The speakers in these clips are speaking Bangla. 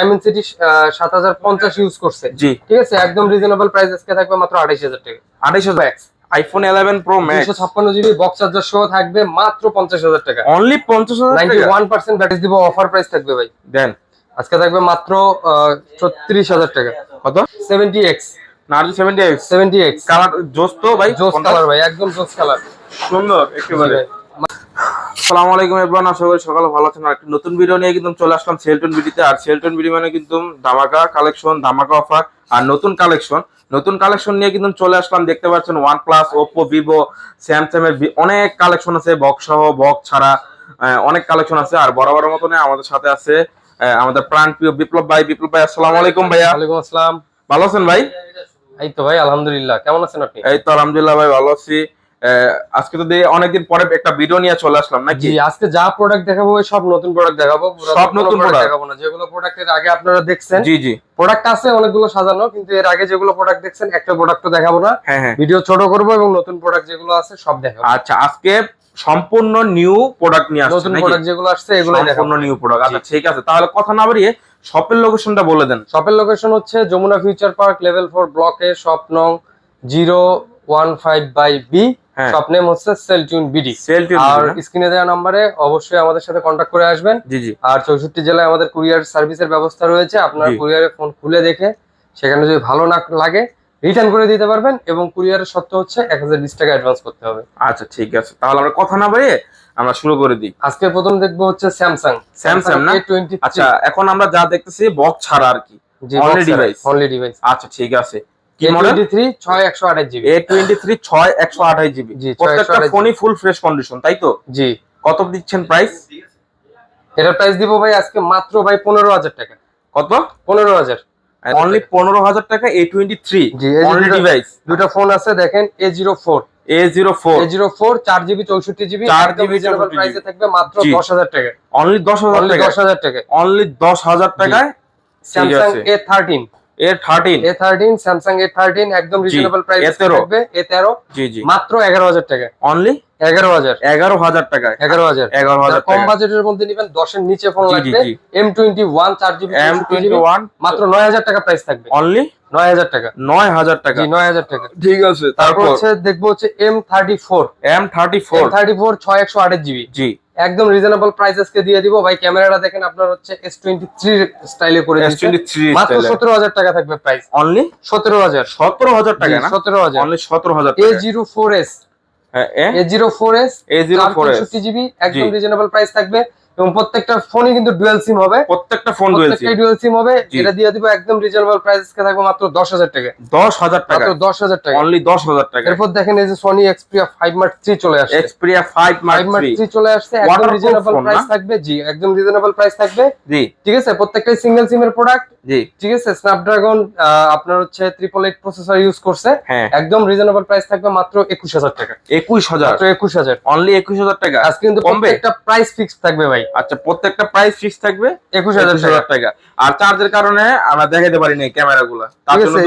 ডায়মন্ড সাত হাজার পঞ্চাশ ইউজ করছে। জি। ঠিক আছে? একদম রিজনেবল প্রাইস আজকে থাকবে মাত্র আঠাইশ হাজার টাকা। আড়াইশ হাজার আইফোন ইলেভেন প্রো ম্যাক্স দুশো ছাপ্পান্ন জিবি বক্স চার্জার সহ থাকবে মাত্র পঞ্চাশ হাজার টাকা। অনলি পঞ্চাশ হাজার নাইনটি ওয়ান পার্সেন্ট ব্যাটারি দিব অফার প্রাইস থাকবে ভাই। দেন। আজকে থাকবে মাত্র ছত্রিশ হাজার টাকা। কত? Seventy X Narzo seventy X seventy X colour জোস তো ভাই। জোস কালার ভাই একদম জোস কালার সুন্দর একেবারে। আসসালামু আলাইকুম এভরিওয়ান আশা করি সকালে ভালো আছেন। আর নতুন ভিডিও নিয়ে কিন্তু চলে আসলাম সেলটন ভিডিওতে আর সেলটন ভিডিও মানে কিন্তু ধামাকা কালেকশন ধামাকা অফার আর নতুন কালেকশন নতুন কালেকশন নিয়ে কিন্তু চলে আসলাম। দেখতে পাচ্ছেন OnePlus Oppo Vivo Samsung এর বি- অনেক কালেকশন আছে। বক্স সহ বক্স ছাড়া অনেক কালেকশন আছে। আর বরাবর মতনে আমাদের সাথে আছে আমাদের প্রাণ প্রিয় বিপ্লব ভাই। বিপ্লব ভাই আসসালামু আলাইকুম ভাইয়া। ওয়ালাইকুম আসসালাম। ভালো আছেন ভাই? এই তো ভাই আলহামদুলিল্লাহ। কেমন আছেন আপনি? এই তো আলহামদুলিল্লাহ ভাই ভালো আছি। আজকে তো দিয়ে অনেকদিন পরে একটা ভিডিও নিয়ে চলে আসলাম নাকি? আজকে যা প্রোডাক্ট দেখাবো সব নতুন প্রোডাক্ট দেখাবো সব নতুন product? দেখাবো না। যেগুলো প্রোডাক্টের আগে আপনারা দেখছেন জি জি। প্রোডাক্ট আছে অনেকগুলো সাজানো কিন্তু এর আগে যেগুলো প্রোডাক্ট দেখছেন একটা প্রোডাক্টও দেখাবো না। হ্যাঁ হ্যাঁ। ভিডিও ছোট করব এবং নতুন প্রোডাক্ট যেগুলো আছে সব দেখাবো। আচ্ছা আজকে সম্পূর্ণ নিউ প্রোডাক্ট নিয়ে আসছে নতুন প্রোডাক্ট যেগুলো আসছে এগুলো দেখাবো। সম্পূর্ণ নিউ প্রোডাক্ট আচ্ছা ঠিক আছে। তাহলে কথা না বাড়িয়ে শপের লোকেশনটা বলে দেন। শপের লোকেশন হচ্ছে Jamuna future park level four ব্লকে শপ নং zero one five by B. Shop name হচ্ছে cell tune BD cell tune আর স্ক্রিনে দেওয়া নম্বরে অবশ্যই আমাদের সাথে কন্ট্যাক্ট করে আসবেন। আর চৌষট্টি জেলায় আমাদের কুরিয়ার সার্ভিসের ব্যবস্থা রয়েছে। আপনার। কুরিয়ারে ফোন খুলে দেখে সেখানে যদি ভালো না লাগে রিটার্ন করে দিতে পারবেন এবং কুরিয়ারের শর্ত হচ্ছে এক হাজার বিশ টাকা অ্যাডভান্স করতে হবে। আচ্ছা ঠিক আছে। তাহলে আমরা কথা না আমরা শুরু করে দিই। আজকে প্রথম দেখব হচ্ছে স্যামসাং না? টোয়েন্টি আচ্ছা এখন আমরা যা দেখতেছি বক্স ছাড়া আর কি। অনলি ডিভাইস আচ্ছা ঠিক আছে। জিবি এ টোয়েন্টি থ্রি ছয় একশো আঠাশ জিবি। জি, প্রত্যেকটা 628 ফোনই ফুল ফ্রেশ কন্ডিশন তাই তো? জি। কত দিচ্ছেন প্রাইস এটার প্রাইস দিব ভাই আজকে মাত্র ভাই পনেরো হাজার টাকা। কত? পনেরো হাজার। অনলি পনেরো হাজার টাকা এ টোয়েন্টি থ্রি জি, এই যে অনলি দুটো- ডিভাইস দুটো ফোন আছে দেখেন A zero four A zero four A zero four চার জিবি চৌষট্টি জিবি। 4 GB রিজনেবল 64 প্রাইসে থাকবে মাত্র দশ হাজার টাকা। অনলি দশ হাজার দশ হাজার টাকা অনলি দশ হাজার টাকায় Samsung A thirteen A thirteen A thirteen Samsung A thirteen একদম রিজনেবল প্রাইস A13 থাকবে এ তেরো জি জি। মাত্র এগারো হাজার টাকা। অনলি এগারো হাজার। এগারো হাজার টাকায় এগারো হাজার। এগারো হাজার কম টাকা। বাজেটের মধ্যে নিবেন দশের নিচে ফোন জি, জি, লাগবে। এম টোয়েন্টি ওয়ান চার জিবি এম টোয়েন্টি ওয়ান মাত্র নয় হাজার টাকা প্রাইস থাকবে। অনলি নয় হাজার টাকা। নয় হাজার টাকা। নয় হাজার টাকা। ঠিক আছে তারপর তারপর? হচ্ছে দেখব হচ্ছে M thirty four M thirty four thirty four ছয় একশো আঠাশ জিবি জি। একদম রিজনেবল প্রাইস আজকে দিয়ে দিব। ভাই ক্যামেরাটা দেখেন আপনার হচ্ছে এস টোয়েন্টি থ্রি স্টাইলে করে মাত্র সতেরো হাজার টাকা থাকবে প্রাইস অনলি সতেরো হাজার। সতেরো হাজার টাকা সতেরো হাজার। অনলি সতেরো হাজার এ জিরো ফোর এস হ্যাঁ, A? A zero four S A zero four S GB একদম রিজনেবল প্রাইস থাকবে। এবং প্রত্যেকটা ফোনই কিন্তু ডুয়েল সিম হবে। প্রত্যেকটা ফোন ডুয়েল সিম হবে। এটা দিয়ে দিব একদম রিজনেবল প্রাইস থাকবে মাত্র দশ হাজার টাকা। দশ হাজার টাকা। মাত্র দশ হাজার টাকা। অনলি দশ হাজার টাকা। এরপর দেখেন এই যে Sony Xperia five mark three চলে আসছে। মার্ক মার্ক থ্রি থ্রি চলে আসছে। একদম রিজনেবল প্রাইস থাকবে। জি একদম রিজনেবল প্রাইস থাকবে। জি। ঠিক আছে? প্রত্যেকটাই সিঙ্গেল সিমের প্রোডাক্ট জি। ঠিক আছে? স্ন্যাপড্রাগন আপনার হচ্ছে ট্রিপল এইট প্রসেসর ইউজ করছে। হ্যাঁ। একদম রিজনেবল প্রাইস থাকবে মাত্র একুশ হাজার টাকা। একুশ হাজার। মাত্র একুশ হাজার। অনলি একুশ হাজার টাকা। আজকে কিন্তু? প্রত্যেকটা প্রাইস ফিক্স থাকবে ভাই। আচ্ছা প্রত্যেকটা প্রাইস ফিক্স থাকবে একুশ হাজার টাকা। আর চার্জের কারণে আমরা দেখাতে পারি নাই ক্যামেরা গুলা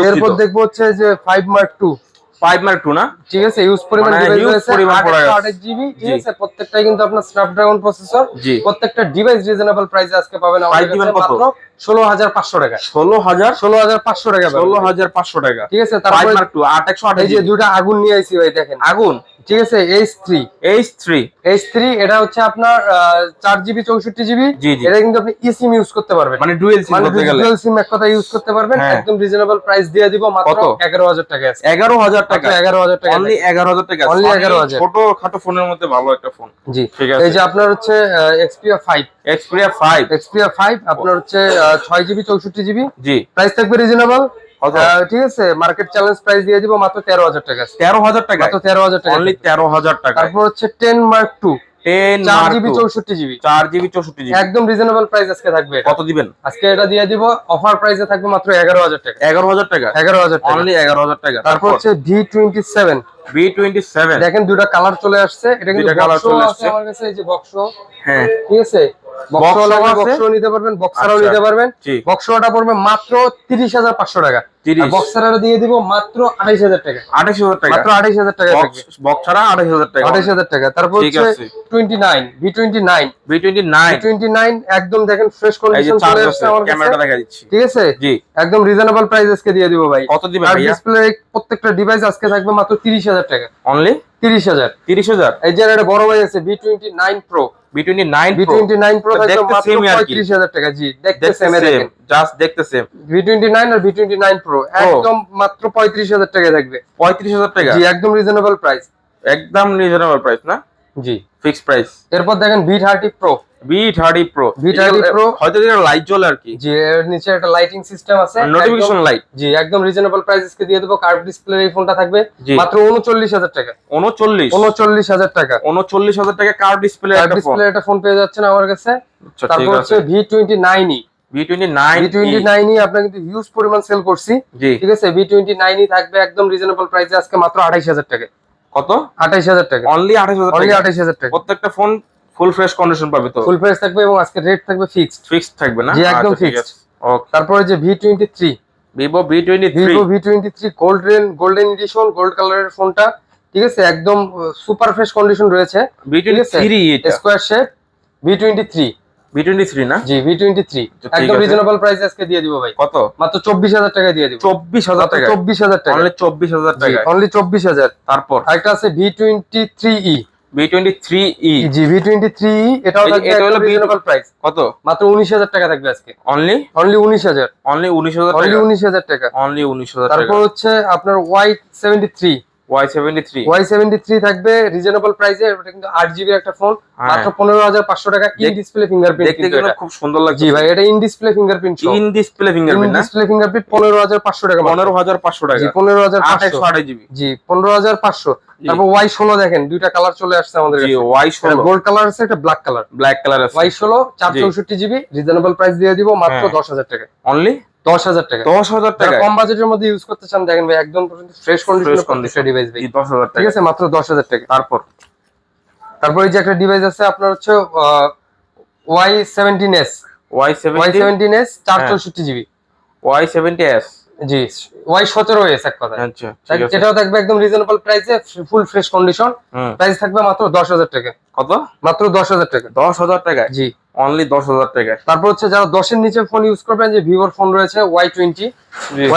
এরপর দেখব হচ্ছে যে five mark two five mark two না? ঠিক আছে ইউজ পরিমাণ মানে ডিভাইস huge রয়েছে পরিমাণ product আছে। আঠাশ জিবি ঠিক আছে প্রত্যেকটাই কিন্তু আপনার স্ন্যাপড্রাগন প্রসেসর প্রত্যেকটা ডিভাইস রিজনেবল প্রাইসে আজকে পাবেন? মাত্র ষোলো হাজার পাঁচশো টাকা। ষোলো হাজার? ষোলো হাজার পাঁচশো টাকা। ষোলো হাজার পাঁচশো টাকা। ঠিক আছে একশো দুটা আগুন নিয়ে আইছি ভাই দেখেন। আগুন? ঠিক আছে H three H three H three এটা হচ্ছে আপনার চার জিবি চৌষট্টি জিবি। এটা কিন্তু আপনি ইউজ করতে পারবেন। মানে ডুয়েল সিম মানে সিম এক কথা ইউজ করতে পারবেন হ্যাঁ। একদম রিজনেবল প্রাইস দিয়ে দিব মাত্র এগারো হাজার টাকা আছে। এগারো হাজার টাকা। এগারো হাজার টাকা অনলি এগারো হাজার টাকা Only Sony 11,000 ছোট খাটো ফোনের মধ্যে ভালো একটা ফোন জি। ঠিক আছে। এই যে আপনার হচ্ছে Xperia five Xperia five Xperia five আপনার হচ্ছে ছয় জিবি চৌষট্টি জিবি জি। প্রাইস থাকবে রিজনেবল? ঠিক আছে মার্কেট চ্যালেঞ্জ প্রাইস দিয়ে দিব মাত্র তেরো হাজার টাকা। তেরো হাজার টাকা মাত্র তেরো হাজার টাকা। অনলি তেরো হাজার টাকা তারপর হচ্ছে টেন মার্ক টু একদম রিজনেবল প্রাইস আজকে থাকবে কত দিবেন? আজকে এটা দিয়ে দিব অফার প্রাইসে থাকবে মাত্র এগারো হাজার টাকা। এগারো হাজার টাকা? এগারো হাজার অনলি এগারো হাজার টাকা। তারপর হচ্ছে ভি টোয়েন্টি সেভেন দেখেন দুটা কালার চলে আসছে। এটা কিন্তু দুইটা চলে আসছে। আমার কাছে এই যে বক্স হ্যাঁ। ঠিক আছে? বক্সও নিতে পারবেন বক্সারও আচ্ছা। নিতে পারবেন। জি। বক্সওয়াটা পড়বে মাত্র তিরিশ হাজার পাঁচশো টাকা। বক্সারা দিয়ে দিব মাত্র আঠাইশ হাজার টাকা। আঠাশ হাজার টাকা। মাত্র আঠাইশ হাজার টাকা হাজার আঠাইশ হাজার টাকা। তারপর। Twenty nine V twenty nine twenty nine twenty nine একদম দেখেন ফ্রেশ এই যে কন্ডিশন চলে আসছে আমার ক্যামেরাটা দেখা দিচ্ছি ঠিক আছে? জি। একদম রিজনেবল প্রাইস আজকে দিয়ে দিব ভাই। কত দিবেন ডিসপ্লে প্রত্যেকটা ডিভাইস আজকে থাকবে মাত্র তিরিশ হাজার টাকা। অনলি তিরিশ হাজার। তিরিশ হাজার। এই যে একটা বড় ভাই আছে V twenty nine pro V twenty nine V twenty nine pro দেখতে মাত্র আর কি। পঁয়ত্রিশ হাজার টাকা জি দেখতে সেমে জাস্ট দেখতে সেম ভি টোয়েন্টি নাইন আর ভি টোয়েন্টি নাইন প্রো একদম মাত্র পঁয়ত্রিশ হাজার টাকা থাকবে পঁয়ত্রিশ হাজার টাকা? জি একদম রিজনেবল প্রাইস একদম রিজনেবল প্রাইস না? জি। ফিক্স প্রাইস এরপর দেখেন V thirty pro B thirty pro V30 Pro। হয়তো এটা লাইট জ্বলে আর কি। জি এর নিচে একটা লাইটিং সিস্টেম আছে। নোটিফিকেশন লাইট জি একদম রিজনেবল প্রাইসকে দিয়ে দেবো। কার্ভ ডিসপ্লে এই ফোনটা থাকবে। মাত্র উনচল্লিশ হাজার টাকা। উনচল্লিশ। উনচল্লিশ হাজার টাকা। উনচল্লিশ হাজার টাকা কার ডিসপ্লে একটা ফোন ডিসপ্লে একটা ফোন পেয়ে যাচ্ছেন আমার কাছে। আচ্ছা তারপর হচ্ছে ভি টোয়েন্টি নাইনই কিন্তু হিউজ পরিমাণ সেল করছি। ঠিক আছে ভি টোয়েন্টি নাইনই থাকবে একদম রিজনেবল প্রাইসে আজকে মাত্র আঠাইশ হাজার টাকা। কত? আঠাইশ হাজার টাকা। অনলি আঠাশ হাজার অনলি আঠাইশ হাজার টাকা। প্রত্যেকটা ফোন ফুল ফ্রেশ কন্ডিশন পাবে তো? ফুল ফ্রেশ থাকবে এবং আজকে রেট থাকবে ফিক্সড ফিক্সড থাকবে না? জি, একদম আচ্ছা, ঠিক আছে। ওকে তারপরে যে V twenty three Vivo V twenty three Vivo V twenty three golden golden edition gold কালারের ফোনটা ঠিক আছে? একদম সুপার ফ্রেশ কন্ডিশন রয়েছে। বি টোয়েন্টি আছে। থ্রি এটা। Square shape V twenty three V twenty three না? জি ভি টোয়েন্টি থ্রি তো ঠিক একদম রিজনেবল প্রাইস আজকে দিয়ে দিব ভাই। কত? মাত্র চব্বিশ হাজার টাকা দিয়ে দিব। চব্বিশ হাজার টাকা চব্বিশ হাজার টাকা অনলি চব্বিশ হাজার টাকা অনলি চব্বিশ হাজার। তারপর? আরেকটা আছে V twenty three E V twenty three E জি ভি টোয়েন্টি থ্রি ই এটাও থাকবে এটা হলো রিজনেবল প্রাইস কত? মাত্র উনিশ হাজার টাকা থাকবে আজকে। অনলি অনলি উনিশ হাজার। অনলি উনিশ হাজার অনলি টাকা। উনিশ হাজার টাকা। অনলি উনিশ হাজার টাকা। তারপর হচ্ছে আপনার Y seventy three Y seventy three Y seventy three থাকবে রিজনেবল প্রাইসে এটা কিন্তু একটা ফোন হ্যাঁ। মাত্র পনেরো হাজার পাঁচশো টাকা ইন ডিসপ্লে ফিঙ্গারপ্রিন্ট দেখতে কিন্তু খুব সুন্দর লাগছে। জি ভাই এটা in display fingerprint in display fingerprint display fingerprint পনেরো হাজার পাঁচশো টাকা পনেরো হাজার পাঁচশো জি টাকা জি পনেরো হাজার পাঁচশো। জি। তারপর ওয়াই ষোলো দেখেন দুইটা কালার চলে আসছে আমাদের কাছে। গোল্ড কালার আছে একটা ব্ল্যাক কালার ব্ল্যাক কালার আছে। চৌষট্টি জিবি রিজনেবল প্রাইস দিয়ে দিব মাত্র হ্যাঁ। দশ হাজার টাকা। অনলি দশ হাজার টাকা। দশ হাজার টাকা কম বাজেটের মধ্যে ইউজ করতে চান দেখেন ভাই একদম ফ্রেশ কন্ডিশনে ডিভাইস ভাই। দশ হাজার ঠিক আছে মাত্র দশ হাজার টাকা। তারপর? তারপরে যে একটা ডিভাইস আছে আপনার হচ্ছে Y seventeen S Y Y seventeen S চার হ্যাঁ। চৌষট্টি জিবি ওয়াই সেভেন্টি এস জি ওয়াই 17 এস এক কথা আচ্ছা এটাও দেখবে একদম রিজনেবল প্রাইসে ফুল ফ্রেশ কন্ডিশন প্রাইস থাকবে মাত্র 10000 টাকা। কত? মাত্র 10000 টাকা। 10000 টাকা জি। অনলি 10000 টাকা তারপর হচ্ছে যারা 10 এর নিচে ফোন ইউজ করবেন যে ভিভোর ফোন রয়েছে Y20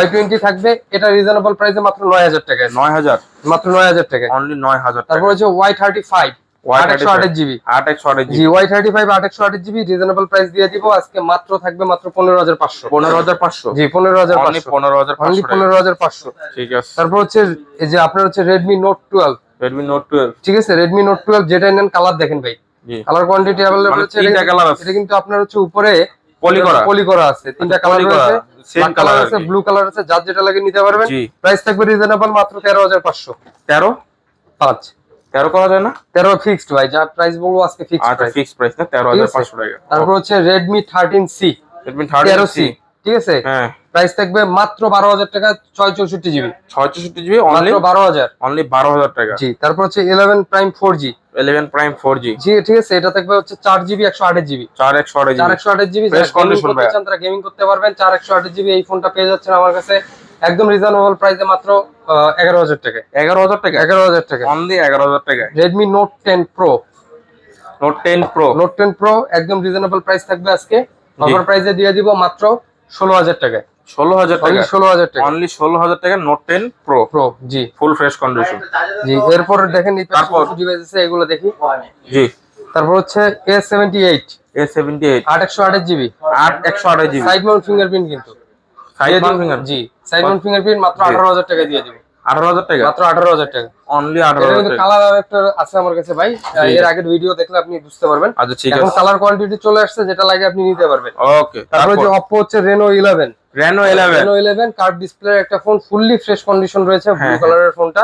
Y20 থাকবে এটা রিজনেবল প্রাইসে মাত্র 9000 টাকা 9000 মাত্র 9000 টাকা অনলি 9000 টাকা তারপর হচ্ছে Y35 রিজনেবল প্রাইস দিয়ে দিব। আজকে মাত্র থাকবে মাত্র পনেরো হাজার পাঁচশো। পনেরো হাজার পাঁচশো। জি পনেরো হাজার পনেরো হাজার। পনেরো হাজার পাঁচশো। ঠিক আছে। তারপর হচ্ছে এই যে আপনার হচ্ছে Redmi note twelve Redmi note twelve ঠিক আছে রেডমি নোট টুয়েলভ যেটা নেন কালার দেখেন ভাই। কালার কোয়ান্টিটি অ্যাভেলেবল মানে এটা- আছে। কিন্তু আপনার হচ্ছে উপরে পলি করা। পলি করা আছে। তিনটা কালার সেম কালার আছে ব্লু কালার আছে যার যেটা লাগে নিতে পারবেন। প্রাইস থাকবে রিজনেবল মাত্র তেরো হাজার পাঁচশো। তেরো করা যায় না? তেরো ফিক্সড ভাই যা প্রাইস বলব আজকে ফিক্সড আচ্ছা প্রাইস ফিক্স প্রাইস না? তেরো হাজার। পাঁচশো টাকা। তারপর হচ্ছে রেডমি থার্টিন সি রেডমি তেরো সি ঠিক আছে? হ্যাঁ। প্রাইস থাকবে মাত্র বারো হাজার টাকা ছয় চৌষট্টি জিবি ছয় চৌষট্টি জিবি অনলি মাত্র বারো হাজার। অনলি বারো হাজার টাকা। জি তারপর হচ্ছে eleven prime four G eleven prime four G জি ঠিক আছে? এটা থাকবে হচ্ছে চার জিবি একশো আঠাশ জিবি চার একশো আঠাশ চার জিবি একশো আঠাশ জিবি। তারা গেমিং করতে পারবেন। চার একশো আঠাশ জিবি এই ফোনটা পেয়ে যাচ্ছেন আমার কাছে। একদম রিজনেবল প্রাইসে মাত্র এগারো হাজার টাকা এগারো হাজার টাকা এগারো হাজার টাকা অনলি এগারো হাজার টাকা Redmi note ten pro note ten pro note ten pro একদম রিজনেবল প্রাইস থাকবে আজকে। অফার প্রাইসে দিয়ে দিব মাত্র ষোলো হাজার টাকা ষোলো হাজার টাকা ষোলো হাজার টাকা অনলি ষোলো হাজার টাকা নোট টেন প্রো প্রো জি। ফুল ফ্রেশ কন্ডিশন জি এরপর দেখেন তারপর? ডিভাইস আছে এগুলো দেখি। জি। তারপর হচ্ছে A seventy eight A seventy eight আট একশো আঠাশ জিবি আট একশো আঠাশ জিবি সাইড মাউন্ট ফিঙ্গারপ্রিন্ট কিন্তু। দিয়ে দিব- ফিঙ্গার জি সাইড মাউন্ট ফিঙ্গারপ্রিন্ট মাত্র জি। আঠারো হাজার টাকা দিয়ে দিব আঠারো হাজার টাকা? মাত্র আঠারো হাজার টাকা। অনলি টাকা। কালার আছে আমার কাছে ভাই। এর আগের ভিডিও দেখলে আপনি বুঝতে পারবেন। আচ্ছা ঠিক এখন কালার কোয়ান্টিটি চলে আসছে যেটা লাগে আপনি নিতে পারবেন। ওকে তারপরে যে অপো হচ্ছে eleven Reno eleven Reno eleven curve display একটা ফোন ফুললি ফ্রেশ কন্ডিশন রয়েছে ব্লু কালারের ফোনটা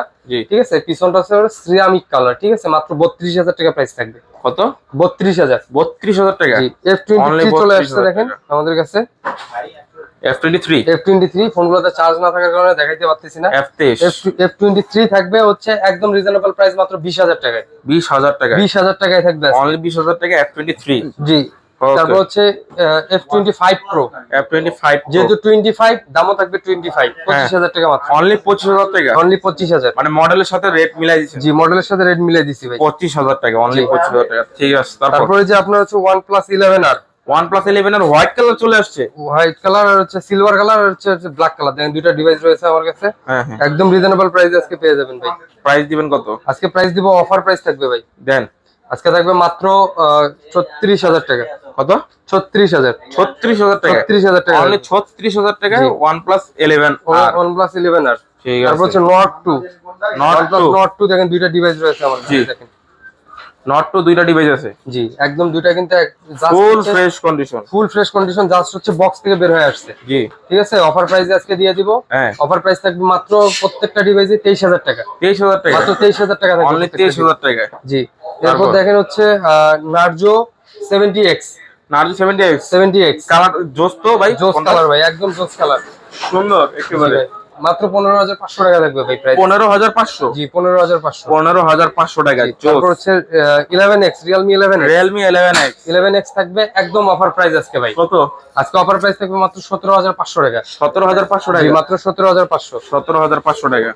ঠিক আছে? পিছনটা হচ্ছে সিরামিক কালার ঠিক আছে? মাত্র বত্রিশ হাজার টাকা প্রাইস থাকবে। কত? বত্রিশ হাজার। বত্রিশ হাজার টাকা? জি চলে আসছে দেখেন আমাদের কাছে। চার্জ না থাকার কারণে দেখাইতে পারতেছি না। F23 F23 থাকবে হচ্ছে একদম রিজনেবল প্রাইস মাত্র 20000 টাকায়। 20000 টাকায়? 20000 টাকায় থাকবে অনলি 20000 টাকা F23 জি। তারপর হচ্ছে F25 Pro F25 যেহেতু 25 দামও থাকবে 25 25000 টাকা মাত্র। অনলি 25000 টাকা? অনলি 25000 মানে মডেলের সাথে রেট মিলাই দিছি জি মডেলের সাথে রেট মিলাই দিছি পঁচিশ হাজার টাকা অনলি 25000 টাকা। ঠিক আছে তারপরে? যে আপনার হচ্ছে ওয়ান প্লাস ইলেভেন আর OnePlus 11 এর হোয়াইট কালার চলে আসছে। হোয়াইট কালার আর হচ্ছে সিলভার কালার আর হচ্ছে ব্ল্যাক কালার দেখেন দুইটা ডিভাইস রয়েছে আমার কাছে। হ্যাঁ, হ্যাঁ। একদম রিজনেবল প্রাইসে আজকে পেয়ে যাবেন ভাই। প্রাইস দিবেন কত? আজকে প্রাইস দিব অফার প্রাইস থাকবে ভাই। দেন। আজকে থাকবে মাত্র ছত্রিশ হাজার টাকা। কত? ছত্রিশ হাজার। ছত্রিশ হাজার টাকা। ছত্রিশ হাজার টাকা। ছত্রিশ হাজার টাকা OnePlus eleven OnePlus eleven R. তারপর হচ্ছে নট টু নট টু দেখেন দুইটা ডিভাইস রয়েছে আমার দেখেন। নট টু দুইটা ডিভাইস আছে। জি একদম দুইটা কিন্তু full fresh condition full fresh condition just হচ্ছে বক্স থেকে বের হয়ে আসছে। জি। ঠিক আছে? অফার প্রাইসে আজকে দিয়ে দিব। হ্যাঁ। অফার প্রাইস থাকবে মাত্র প্রত্যেকটা ডিভাইসে তেইশ হাজার টাকা। তেইশ হাজার টাকা। মাত্র তেইশ হাজার টাকা থাকবে অনলি প্রত্যেকটা তেইশ device। হাজার টাকা জি। এরপর? দেখেন হচ্ছে Narzo seventy X Narzo seventy X seventy X colour জোস তো ভাই জোস কালার ভাই একদম জোস কালার সুন্দর একেবারে। মাত্র পনেরো হাজার পাঁচশো টাকা থাকবে ভাই প্রাইস পনেরো হাজার পাঁচশো? জি পনেরো হাজার পাঁচশো। পনেরো হাজার পাঁচশো টাকা তারপর হচ্ছে eleven X Realme eleven Realme eleven X eleven X থাকবে একদম অফার প্রাইস আজকে ভাই। কত? আজকে অফার প্রাইস থাকবে মাত্র সতেরো হাজার পাঁচশো টাকা। সতেরো হাজার পাঁচশো টাকা। মাত্র সতেরো হাজার পাঁচশো। সতেরো হাজার পাঁচশো টাকা।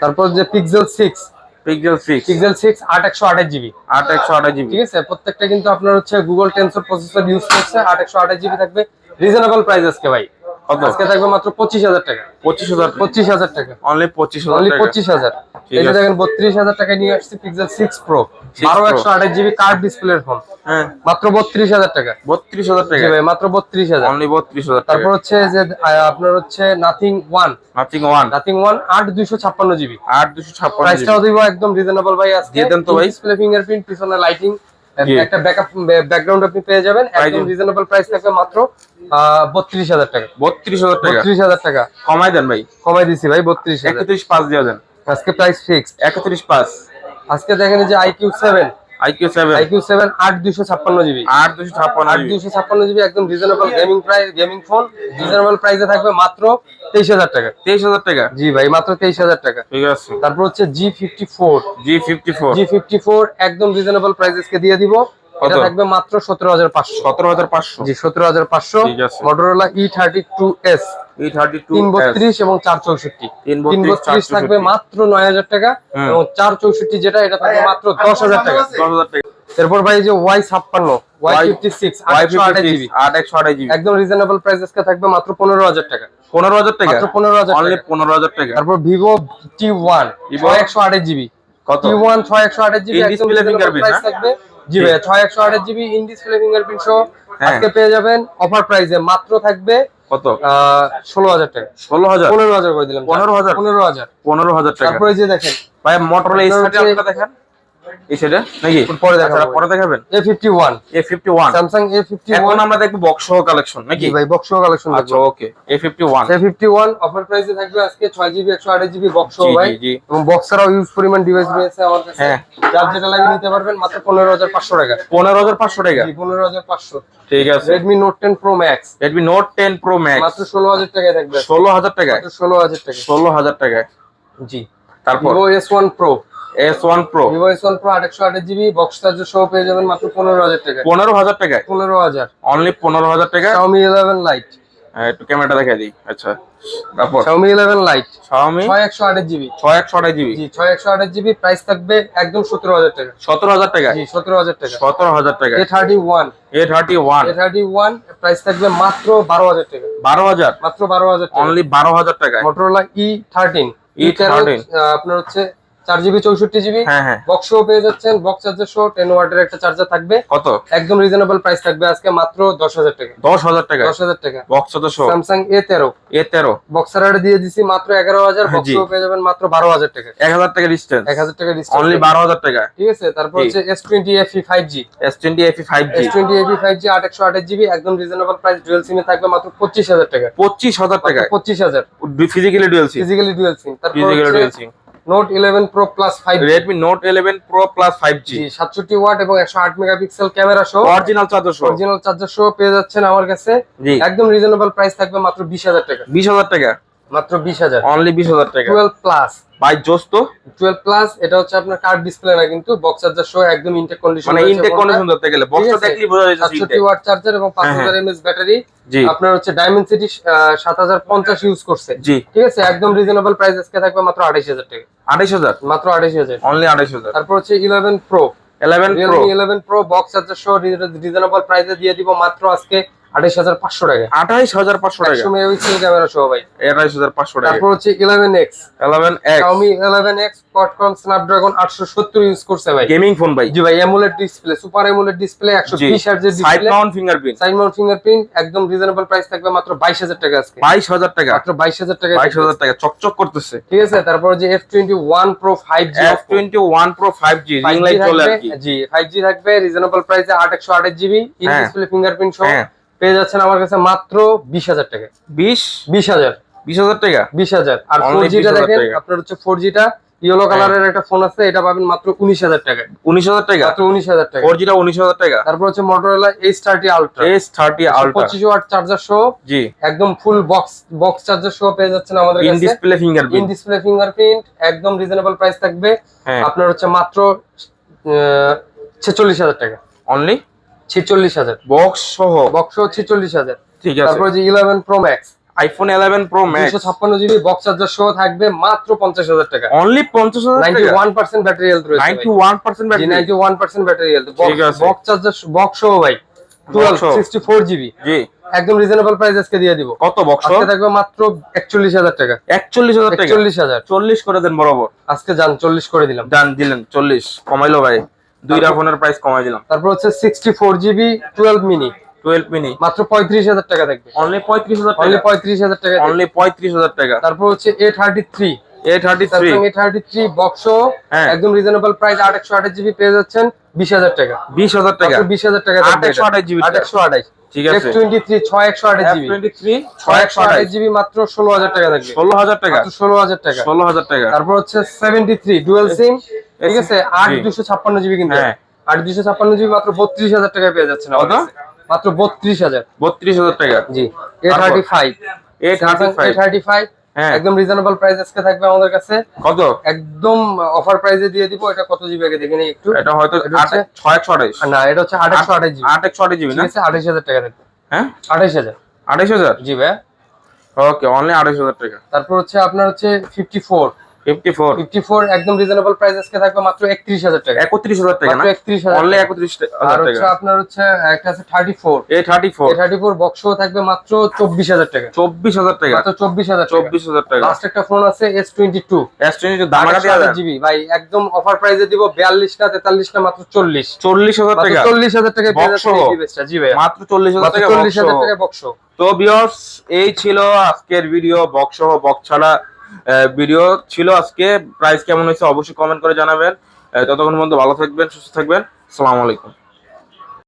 তারপর যে Pixel six Pixel six Pixel six আট একশো আঠাশ জিবি আট একশো আঠাশ জিবি ঠিক আছে প্রত্যেকটা কিন্তু আপনার হচ্ছে গুগল টেনসর প্রসেসর ইউজ করছে আট একশো আঠাশ জিবি থাকবে। রিজনেবল প্রাইস আজকে ভাই। আজকে থাকবে মাত্র পঁচিশ হাজার টাকা। পঁচিশ হাজার পঁচিশ হাজার টাকা। অনলি পঁচিশ অনলি পঁচিশ হাজার। আছে। দেখেন বত্রিশ হাজার টাকায় নিয়ে আসছে পিক্সেল সিক্স প্রো বারো একশো আঠাশ জিবি কার্ড ডিসপ্লের ফোন মাত্র বত্রিশ হাজার টাকা। বত্রিশ হাজার টাকা। ভাই মাত্র বত্রিশ হাজার। অনলি বত্রিশ হাজার তারপর হচ্ছে যে আপনার হচ্ছে Nothing one Nothing one Nothing one আট দুইশো ছাপ্পান্ন জিবি আট দুশো ছাপ্পান্ন প্রাইসটাও দিব একদম রিজনেবল ভাই আজকে। দিয়ে দেন তো ভাই। ডিসপ্লে ফিঙ্গারপ্রিন্ট পিছনে লাইটিং একটা ব্যাকআপ ব্যাকগ্রাউন্ড আপনি পেয়ে যাবেন। একদম? রিজনেবল প্রাইস থাকবে মাত্র বত্রিশ হাজার টাকা। বত্রিশ হাজার টাকা? বত্রিশ হাজার টাকা। কমাই দেন ভাই। কমাই দিছি ভাই বত্রিশ একত্রিশ পাঁচ দিয়ে দেন। আজকে প্রাইস ফিক্সড একত্রিশ পাঁচ। আজকে দেখেন যে iQOO seven iQOO seven iQOO seven আট দুইশো ছাপ্পান্ন জিবি। আট দুশো ছাপ্পান্ন আট দুইশো ছাপ্পান্ন জিবি একদম reasonable gaming price gaming phone reasonable প্রাইসে থাকবে মাত্র তেইশ হাজার টাকা। তেইশ হাজার টাকা? জি ভাই মাত্র তেইশ হাজার টাকা। ঠিক আছে। তারপর হচ্ছে G fifty four G fifty four G fifty four একদম রিজনেবল প্রাইসেসকে দিয়ে দিব। এটা থাকবে মাত্র সতেরো হাজার পাঁচশো। সতেরো হাজার পাঁচশো? জি সতেরো হাজার পাঁচশো। ঠিক আছে। E thirty two S E thirty two তিন বত্রিশ এবং চার চৌষট্টি তিন তিন বত্রিশ, চার বত্রিশ থাকবে মাত্র নয় হাজার টাকা এবং চার চৌষট্টি যেটা এটা থাকবে মাত্র দশ হাজার টাকা। দশ হাজার টাকা এরপর ভাই যে ওয়াই ছাপ্পান্ন Y fifty six Y GB আট একশো আঠাশ জিবি একদম রিজনেবল প্রাইসেসকে থাকবে মাত্র পনেরো হাজার টাকা। পনেরো হাজার টাকা? পনেরো হাজার পনেরো হাজার টাকা। তারপর ভিভো টি ওয়ান Vivo? একশো আঠাশ জিবি কত? টি ওয়ান ছয় একশো আঠাশ জিবি একদম প্রাইস থাকবে। জি ভাই ছয় একশো আঠাশ জিবি ইন ডিসপ্লে ফিঙ্গারপ্রিন্ট সহ হ্যাঁ। আজকে পেয়ে যাবেন। অফার প্রাইসে মাত্র থাকবে কত? ষোলো হাজার টাকা। ষোলো হাজার? পনেরো হাজার করে দিলাম পনেরো হাজার? পনেরো হাজার। পনেরো হাজার টাকা। তারপরে যে দেখেন ভাই মোটরলা এই দেখেন। এই সেটা? নাকি? পরে আচ্ছা, দেখা পরে দেখাবেন? One Samsung A fifty one আমরা দেখব বক্স কালেকশন নাকি? ভাই বক্স কালেকশন আচ্ছা ওকে A51 A51 অফার প্রাইসে আচ্ছা, থাকবে আজকে 6GB 128GB বক্স সহ ভাই। এবং বক্স ছাড়াও ইউজ পরিমাণ ডিভাইস হ্যাঁ। রয়েছে আমার কাছে। হ্যাঁ। যার যেটা লাগিয়ে নিতে পারবেন মাত্র 15500 টাকা। 15500 টাকা? হাজার পাঁচশো। ঠিক আছে। Redmi note ten pro max Redmi note ten pro max মাত্র 16000 টাকায় থাকবে। 16000 টাকা 16000 টাকা ষোলো হাজার টাকায়। জি। তারপর? S one pro S1 Pro Vivo S1 Pro 808GB box charger সহ পেয়ে যাবেন মাত্র 15000 টাকা 15000 টাকা 15000 অনলি 15000 টাকা Xiaomi 11 Lite হ্যাঁ, একটু ক্যামেরাটা দেখাই দিই। আচ্ছা তারপর? Xiaomi 11 Lite Xiaomi? 6128GB 6128GB জি 6128GB প্রাইস থাকবে একদম 17000 টাকা। 17000 টাকা জি 17000 টাকা 17000 টাকা A31 A31 A31 প্রাইস থাকবে মাত্র 12000 টাকা 12000 মাত্র 12000 টাকা অনলি 12000 টাকা Motorola E13 E13 e আপনার হচ্ছে চার জিবি চৌষট্টি জিবি হ্যাঁ হ্যাঁ। বক্স সহ পেয়ে যাচ্ছেন বক্স চার্জার সহ টেন ওয়াটের একটা চার্জার থাকবে। কত? একদম রিজনেবল প্রাইস থাকবে আজকে মাত্র দশ হাজার টাকা। দশ হাজার টাকা? দশ হাজার টাকা। বক্স সদস্য স্যামসাং এ তেরো। এ তেরো। বক্সার দিয়ে দিছি মাত্র এগারো হাজার হ্যাঁ, বক্স পেয়ে যাবেন মাত্র বারো হাজার টাকা। এক হাজার টাকা ডিস্টেন্স এক হাজার টাকা অনলি ডিসকাউন্ট বারো হাজার টাকা। ঠিক আছে তারপর হচ্ছে S twenty FE five G S twenty FE five G S twenty FE five G আট একশো আঠাশ জিবি একদম রিজনেবল প্রাইস ডুয়েল সিমে থাকবে মাত্র পঁচিশ হাজার টাকা। পঁচিশ হাজার টাকায় পঁচিশ হাজার। Physically dual SIM physically dual SIM তারপর physically dual SIM note eleven pro plus five Redmi note eleven pro plus five G সাতষট্টি ওয়াট এবং একশো আট মেগাপিক্সেল ক্যামেরা সহ অরিজিনাল চার্জার সহ অরিজিনাল চার্জার সহ পেয়ে যাচ্ছেন আমার কাছে। একদম রিজনেবল প্রাইস থাকবে মাত্র বিশ হাজার টাকা। বিশ হাজার টাকা। মাত্র বিশ হাজার। অনলি বিশ হাজার টাকা। টুয়েলভ প্লাস ভাই জোস তো। টুয়েলভ প্লাস এটা হচ্ছে আপনার কার্ড ডিসপ্লে না কিন্তু বক্স চার্জার সহ একদম ইনটেক কন্ডিশন মানে ইনটেক কন্ডিশন ধরতে গেলে বক্সটা আছে। দেখলেই বোঝা যাচ্ছে সাতষট্টি ওয়াট চার্জার এবং পাঁচ হাজার এমএস ব্যাটারি আপনার হচ্ছে ডায়মন্ড সিটি সাত হাজার পঞ্চাশ ইউজ করছে। জি। ঠিক আছে? একদম রিজনেবল প্রাইস আজকে থাকবে মাত্র আঠাইশ হাজার টাকা। আঠাইশ হাজার? মাত্র আঠাইশ হাজার। অনলি আঠাইশ হাজার। তারপর হচ্ছে eleven pro eleven pro Realme eleven pro box charger সহ রিজনেবল প্রাইসে দিয়ে দিব মাত্র আজকে আঠাইশ হাজার পাঁচশো টাকা। আঠাইশ হাজার পাঁচশো টাকা। একশো মেগাপিক্সেল ক্যামেরা সহ ভাই। আঠাইশ হাজার পাঁচশো টাকা। তারপর হচ্ছে eleven X eleven X Xiaomi 11X Qualcomm Snapdragon 870 use করছে ভাই। গেমিং ফোন ভাই। জি ভাই AMOLED display super AMOLED display 120 হার্জের side display mount fingerprint side mount fingerprint একদম রিজনেবল প্রাইস থাকবে মাত্র 22000 টাকা আজকে। বাইশ হাজার টাকা। মাত্র 22000 টাকা। বাইশ হাজার টাকা চকচক করতেছে। ঠিক আছে তারপর যে F21 Pro 5G F twenty one pro five G ring 5G light চলে আর থাকবে কি। জি 5G থাকবে রিজনেবল প্রাইসে 8128 জিবি ইন হ্যাঁ। ডিসপ্লে ফিঙ্গারপ্রিন্ট সহ। হ্যাঁ। পেয়ে যাচ্ছেন আমার কাছে মাত্র 20000 টাকা। বিশ? 20000 বিশ হাজার টাকা? 20000 আর Only 4G টা 20,000 দেখেন আপনার হচ্ছে 4G টা ইয়েলো কালারের একটা ফোন আছে এটা পাবেন মাত্র 19000 টাকা। উনিশ হাজার টাকা? মাত্র 19000 টাকা। ফোর জিটা উনিশ হাজার টাকা? তারপর হচ্ছে Motorola H thirty ultra S thirty ultra পঁচিশ ওয়াট চার্জার সহ জি। একদম ফুল বক্স বক্স চার্জার সহ পেয়ে যাচ্ছেন আমাদের in display in fingerprint display fingerprint একদম রিজনেবল প্রাইস থাকবে। হ্যাঁ। আপনার হচ্ছে মাত্র ছেচল্লিশ হাজার টাকা। অনলি ছেচল্লিশ হাজার। বক্স সহ। বক্স ছেচল্লিশ হাজার। ঠিক আছে। তারপর যে eleven pro max iPhone eleven pro max দুশো ছাপ্পান্ন জিবি বক্স চার্জার সহ থাকবে মাত্র পঞ্চাশ হাজার টাকা। অনলি পঞ্চাশ হাজার ninety one percent battery health রয়েছে ninety one percent battery ninety one percent battery health box charger box সহ ভাই। টুয়েলভ সিক্সটি ফোর জিবি জি। একদম রিজনেবল প্রাইস আজকে দিয়ে দিব। কত বক্স আজকে থাকবে মাত্র একচল্লিশ হাজার টাকা। একচল্লিশ হাজার টাকা। একচল্লিশ হাজার। চল্লিশ করে দেন বরাবর। আজকে যান চল্লিশ করে দিলাম। ডান দিলেন চল্লিশ। কমাইলো ভাই। দুইটা ফোনের প্রাইস কমাই দিলাম। তারপর হচ্ছে sixty four GB twelve mini twelve mini মাত্র পঁয়ত্রিশ হাজার টাকা থাকবে অনলি পঁয়ত্রিশ হাজার অনলি পঁয়ত্রিশ হাজার টাকা অনলি পঁয়ত্রিশ হাজার টাকা। তারপর হচ্ছে A thirty three A thirty three A thirty three box. একদম রিজনেবল প্রাইস আট একশো আঠাশ জিবি পেয়ে যাচ্ছেন বিশ হাজার টাকা। বিশ হাজার টাকা। বিশ হাজার টাকা আট একশো আঠাশ জিবি আট একশো আঠাশ। ঠিক আছে। টোয়েন্টি থ্রি ছয় একশো আঠাশ জিবি টোয়েন্টি থ্রি ছয় ছয় একশো আঠাশ। জিবি মাত্র ষোলো হাজার টাকা থাকবে ষোলো হাজার টাকা। ষোলো হাজার টাকা। ষোলো হাজার টাকা। তারপর হচ্ছে সেভেন্টি থ্রি ডুয়েল সিম ঠিক আছে? আট দুশো ছাপ্পান্ন জিবি কিন্তু হ্যাঁ। আট দুশো ছাপ্পান্ন জিবি মাত্র বত্রিশ হাজার টাকায় পেয়ে যাচ্ছেন আমার কত? মাত্র বত্রিশ হাজার। বত্রিশ হাজার টাকা। জি। A thirty five A thirty five একদম রিজনেবল প্রাইস আজকে থাকবে আমাদের কাছে। কত? একদম অফার প্রাইসে দিয়ে দিব। এটা কত জিবি আগে দেখে নিই একটু। এটা হয়তো এটা আট হচ্ছে- ছয় একশো আঠাইশ আর না এটা হচ্ছে আট একশো আঠাশ জিবি। আট একশো আঠাশ জিবি না? আছে? আঠাশ হাজার টাকা থাকবে। হ্যাঁ? আঠাশ হাজার। আঠাইশ হাজার? জি ভাই ওকে অনলি আঠাইশ হাজার টাকা। তারপর হচ্ছে আপনার হচ্ছে fifty four fifty four. Fifty four একদম রিজনেবল প্রাইস আজকে থাকবে মাত্র একত্রিশ হাজার টাকা। একত্রিশ হাজার টাকা না? মাত্র টাকা। আর হচ্ছে আপনার একটা আছে এ থাকবে মাত্র টাকা। চব্বিশ হাজার টাকা। মাত্র চব্বিশ হাজার চব্বিশ হাজার টাকা। লাস্ট একটা ফোন আছে দামাকা যায়? জিবি। ভাই একদম অফার প্রাইসে দিব বিয়াল্লিশ না তেতাল্লিশ না মাত্র চল্লিশ। চল্লিশ হাজার টাকা। চল্লিশ হাজার টাকা পেয়ে এই ডিভাইসটা জি ভাই মাত্র চল্লিশ হাজার মাত্র টাকা চল্লিশ box হাজার সহ। টাকা বক্স তো বিয়র্স এই ছিল আজকের ভিডিও বক্স সহ বক্স ছাড়া ভিডিও ছিল আজকে। প্রাইস কেমন হয়েছে অবশ্যই কমেন্ট করে জানাবেন। ততক্ষণ পর্যন্ত ভালো থাকবেন, সুস্থ থাকবেন। সালামালাইকুম আলাইকুম।